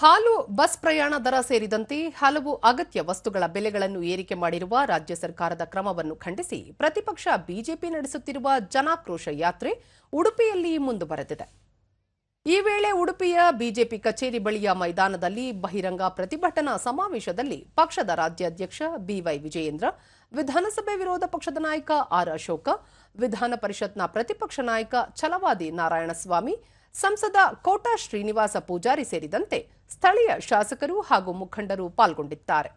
ಹಾಲು, ಬಸ್ ಪ್ರಯಾಣ ದರ ಸೇರಿದಂತೆ ಹಲವು ಅಗತ್ಯ ವಸ್ತುಗಳ ಬೆಲೆಗಳನ್ನು ಏರಿಕೆ ಮಾಡಿರುವ ರಾಜ್ಯ ಸರ್ಕಾರದ ಕ್ರಮವನ್ನು ಖಂಡಿಸಿ ಪ್ರತಿಪಕ್ಷ ಬಿಜೆಪಿ ನಡೆಸುತ್ತಿರುವ ಜನಾಕ್ರೋಶ ಯಾತ್ರೆ ಉಡುಪಿಯಲ್ಲಿ ಮುಂದುವರೆದಿದೆ. ಈ ವೇಳೆ ಉಡುಪಿಯ ಬಿಜೆಪಿ ಕಚೇರಿ ಬಳಿಯ ಮೈದಾನದಲ್ಲಿ ಬಹಿರಂಗ ಪ್ರತಿಭಟನಾ ಸಮಾವೇಶದಲ್ಲಿ ಪಕ್ಷದ ರಾಜ್ಯಾಧ್ಯಕ್ಷ ಬಿವೈ ವಿಜಯೇಂದ್ರ, ವಿಧಾನಸಭೆ ವಿರೋಧ ಪಕ್ಷದ ನಾಯಕ ಆರ್ ಅಶೋಕ, ವಿಧಾನ ಪರಿಷತ್ನ ಪ್ರತಿಪಕ್ಷ ನಾಯಕ ಛಲವಾದಿ ನಾರಾಯಣಸ್ವಾಮಿ ಸಂಸದ ಕೋಟಾ ಶ್ರೀನಿವಾಸ ಪೂಜಾರಿ ಸೇರಿದಂತೆ ಸ್ಥಳೀಯ ಶಾಸಕರು ಹಾಗೂ ಮುಖಂಡರು ಪಾಲ್ಗೊಂಡಿದ್ದಾರೆ.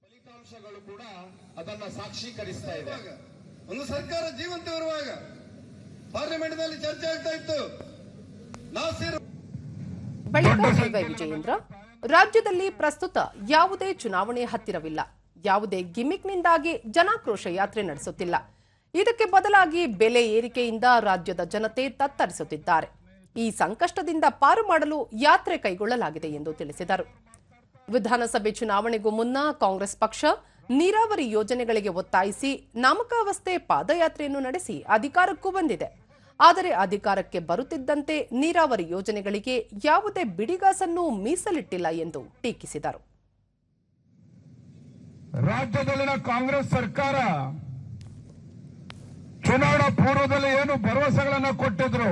ಫಲಿತಾಂಶಗಳು ಕೂಡ ಅದನ್ನ ಸಾಕ್ಷೀಕರಿಸ್ತಾ ಇದೆ. ಒಂದು ಸರ್ಕಾರ ಜೀವಂತ ಇರುವಾಗ ಪಾರ್ಲಿಮೆಂಟ್ನಲ್ಲಿ ಚರ್ಚೆ ಆಗ್ತಾ ಇತ್ತು. ವಿಜಯೇಂದ್ರ, ರಾಜ್ಯದಲ್ಲಿ ಪ್ರಸ್ತುತ ಯಾವುದೇ ಚುನಾವಣೆ ಹತ್ತಿರವಿಲ್ಲ. ಯಾವುದೇ ಗಿಮಿಕ್ನಿಂದಾಗಿ ಜನಾಕ್ರೋಶ ಯಾತ್ರೆ ನಡೆಸುತ್ತಿಲ್ಲ. ಇದಕ್ಕೆ ಬದಲಾಗಿ ಬೆಲೆ ಏರಿಕೆಯಿಂದ ರಾಜ್ಯದ ಜನತೆ ತತ್ತರಿಸುತ್ತಿದ್ದಾರೆ. ಈ ಸಂಕಷ್ಟದಿಂದ ಪಾರು ಮಾಡಲು ಯಾತ್ರೆ ಕೈಗೊಳ್ಳಲಾಗಿದೆ ಎಂದು ತಿಳಿಸಿದರು. ವಿಧಾನಸಭೆ ಚುನಾವಣೆಗೂ ಮುನ್ನ ಕಾಂಗ್ರೆಸ್ ಪಕ್ಷ ನೀರಾವರಿ ಯೋಜನೆಗಳಿಗೆ ಒತ್ತಾಯಿಸಿ ನಾಮಕಾವಸ್ಥೆ ಪಾದಯಾತ್ರೆಯನ್ನು ನಡೆಸಿ ಅಧಿಕಾರಕ್ಕೂ ಬಂದಿದೆ. ಆದರೆ ಅಧಿಕಾರಕ್ಕೆ ಬರುತ್ತಿದ್ದಂತೆ ನೀರಾವರಿ ಯೋಜನೆಗಳಿಗೆ ಯಾವುದೇ ಬಿಡಿಗಾಸನ್ನು ಮೀಸಲಿಟ್ಟಿಲ್ಲ ಎಂದು ಟೀಕಿಸಿದರು. ರಾಜ್ಯದಲ್ಲಿನ ಕಾಂಗ್ರೆಸ್ ಸರ್ಕಾರ ಚುನಾವಣಾ ಪೂರ್ವದಲ್ಲಿ ಏನು ಭರವಸೆಗಳನ್ನ ಕೊಟ್ಟಿದ್ರು?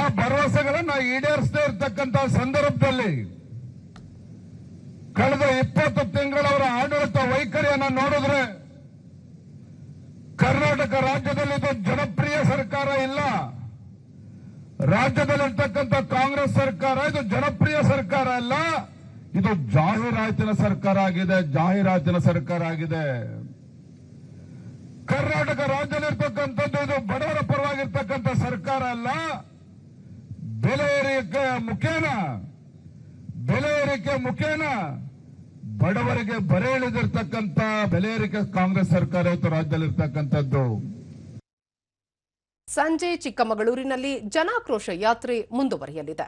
ಆ ಭರವಸೆಗಳನ್ನ ಈಡೇರಿಸದೇ ಇರತಕ್ಕಂತ ಸಂದರ್ಭದಲ್ಲಿ ಕಳೆದ ಇಪ್ಪತ್ತು ತಿಂಗಳವರ ಆಡಳಿತ ವೈಖರಿಯನ್ನ ನೋಡಿದ್ರೆ ಕರ್ನಾಟಕ ರಾಜ್ಯದಲ್ಲಿ ಇದು ಜನಪ್ರಿಯ ಸರ್ಕಾರ ಇಲ್ಲ. ರಾಜ್ಯದಲ್ಲಿರ್ತಕ್ಕಂಥ ಕಾಂಗ್ರೆಸ್ ಸರ್ಕಾರ ಇದು ಜನಪ್ರಿಯ ಸರ್ಕಾರ ಅಲ್ಲ. ಇದು ಜಾಹೀರಾತಿನ ಸರ್ಕಾರ ಆಗಿದೆ, ಜಾಹೀರಾತಿನ ಸರ್ಕಾರ ಆಗಿದೆ. ಕರ್ನಾಟಕ ರಾಜ್ಯದಲ್ಲಿರ್ತಕ್ಕಂಥದ್ದು ಇದು ಬಡವರ ಪರವಾಗಿರ್ತಕ್ಕಂಥ ಸರ್ಕಾರ ಅಲ್ಲ. ಬೆಲೆ ಏರಿಕೆ ಮುಖೇನ, ಬೆಲೆ ಏರಿಕೆ ಮುಖೇನ ಬಡವರಿಗೆ ಬರೆ ಇಳಿದಿರ್ತಕ್ಕಂಥ ಬೆಲೆ ಏರಿಕೆ ಕಾಂಗ್ರೆಸ್ ಸರ್ಕಾರ ಇವತ್ತು ರಾಜ್ಯದಲ್ಲಿರ್ತಕ್ಕಂಥದ್ದು. ಸಂಜೆ ಚಿಕ್ಕಮಗಳೂರಿನಲ್ಲಿ ಜನಾಕ್ರೋಶ ಯಾತ್ರೆ ಮುಂದುವರಿಯಲಿದೆ.